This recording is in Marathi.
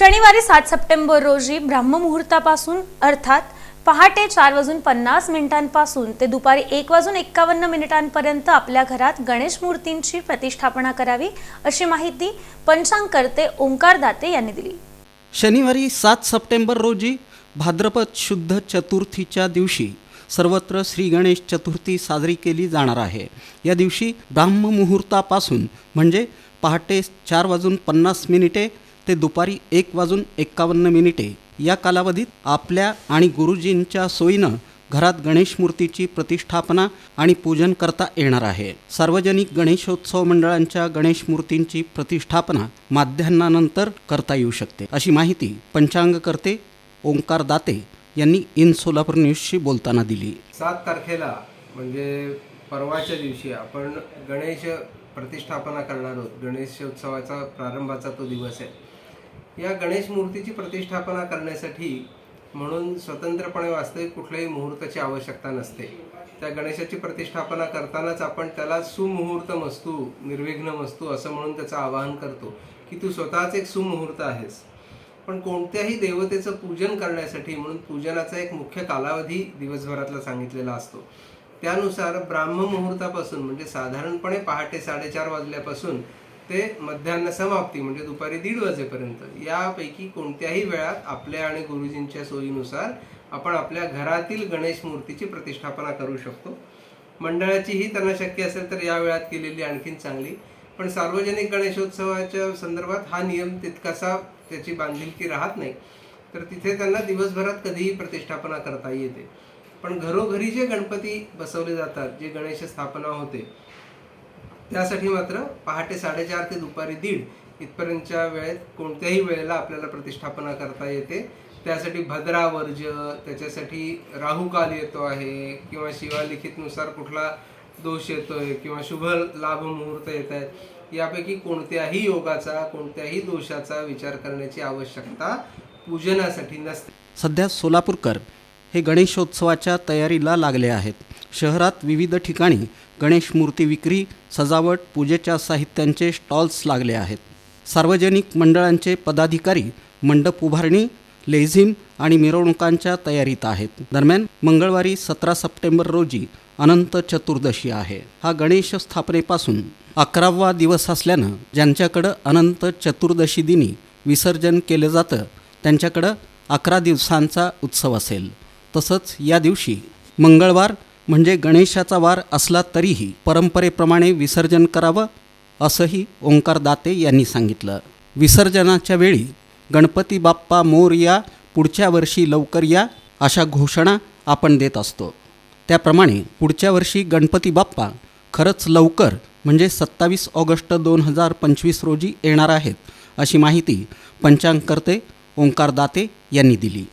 शनिवारी सात सप्टेंबर रोजी ब्राह्ममुहूर्तापासून अर्थात पहाटे चार वाजून पन्नास मिनिटांपासून ते दुपारी एक वाजून एक्कावन्न मिनिटांपर्यंत आपल्या घरात गणेश मूर्तींची प्रतिष्ठापना करावी अशी माहिती पंचांगकर्ते ओंकार दाते यांनी दिली. शनिवारी सात सप्टेंबर रोजी भाद्रपद शुद्ध चतुर्थीच्या दिवशी सर्वत्र श्री गणेश चतुर्थी साजरी केली जाणार आहे. या दिवशी ब्राह्ममुहूर्तापासून म्हणजे पहाटे चार वाजून पन्नास मिनिटे ते दुपारी एक वाजून एक्कावन्न मिनिटे. या कालावधीत आपल्या आणि गुरुजींच्या सोयीनं घरात गणेश मूर्तीची प्रतिष्ठापना आणि पूजन करता येणार आहे. सार्वजनिक गणेशोत्सव मंडळांच्या गणेश मूर्तींची प्रतिष्ठापना माध्यान्नानंतर करता येऊ शकते अशी माहिती पंचांगकर्ते ओंकार दाते यांनी इन सोलापूर न्यूजशी बोलताना दिली. सात तारखेला म्हणजे परवाच्या दिवशी आपण गणेश प्रतिष्ठापना करणार आहोत. गणेशोत्सवाचा प्रारंभाचा तो दिवस आहे. या गणेश मूर्तीची प्रतिष्ठापना करण्यासाठी म्हणून स्वतंत्रपणे वास्तविक कुठल्याही मुहूर्ताची आवश्यकता नसते. त्या गणेशाची प्रतिष्ठापना करतानाच आपण त्याला सुमुहूर्त मस्तू निर्विघ्न मस्तू असं म्हणून त्याचं आवाहन करतो की तू स्वतःच एक सुमुहूर्त आहेस. पण कोणत्याही देवतेचं पूजन करण्यासाठी म्हणून पूजनाचा एक मुख्य कालावधी दिवसभरातला सांगितलेला असतो. त्यानुसार ब्राह्म मुहूर्तापासून म्हणजे साधारणपणे पहाटे साडेचार वाजल्यापासून ते मध्यान्ह समाप्ती म्हणजे दुपारी दीड वाजेपर्यंत. यापैकी कोणत्याही वेळात आपल्या आणि गुरुजींच्या सोयीनुसार आपण आपल्या घरातील गणेश मूर्तीची प्रतिष्ठापना करू शकतो. मंडळाचीही त्यांना शक्य असेल तर या वेळात केलेली आणखीन चांगली. पण सार्वजनिक गणेशोत्सवाच्या संदर्भात हा नियम तितकासा त्याची बांधिलकी राहत नाही. तर तिथे त्यांना दिवसभरात कधीही प्रतिष्ठापना करता येते. पण घरोघरी जे गणपती बसवले जातात जे गणेश स्थापना होते त्यासाठी मात्र पहाटे साडेचार ते दुपारी दीड इथपर्यंतच्या वेळेत कोणत्याही वेळेला आपल्याला प्रतिष्ठापना करता येते. त्यासाठी भद्रावर्ज त्याच्यासाठी राहुकाल येतो आहे किंवा शिवालिखितनुसार कुठला दोष येतोय किंवा शुभ लाभ मुहूर्त येत आहेत यापैकी कोणत्याही योगाचा कोणत्याही दोषाचा विचार करण्याची आवश्यकता पूजनासाठी नसते. सध्या सोलापूरकर हे गणेशोत्सवाच्या तयारीला लागले आहेत. शहरात विविध ठिकाणी गणेश मूर्ती विक्री सजावट पूजेच्या साहित्यांचे स्टॉल्स लागले आहेत. सार्वजनिक मंडळांचे पदाधिकारी मंडप उभारणी लेझिम आणि मिरवणुकांच्या तयारीत आहेत. दरम्यान मंगळवारी सतरा सप्टेंबर रोजी अनंत चतुर्दशी आहे. हा गणेश स्थापनेपासून अकरावा दिवस असल्यानं ज्यांच्याकडं अनंत चतुर्दशी दिनी विसर्जन केलं जातं त्यांच्याकडं अकरा दिवसांचा उत्सव असेल. तसंच या दिवशी मंगळवार म्हणजे गणेशाचा वार असला तरीही परंपरेप्रमाणे विसर्जन करावं असंही ओंकार दाते यांनी सांगितलं. विसर्जनाच्या वेळी गणपती बाप्पा मोर या पुढच्या वर्षी लवकर या अशा घोषणा आपण देत असतो. त्याप्रमाणे पुढच्या वर्षी गणपती बाप्पा खरंच लवकर म्हणजे सत्तावीस ऑगस्ट दोन हजार पंचवीस रोजी येणार आहेत अशी माहिती पंचांगकर्ते ओंकार दाते यांनी दिली.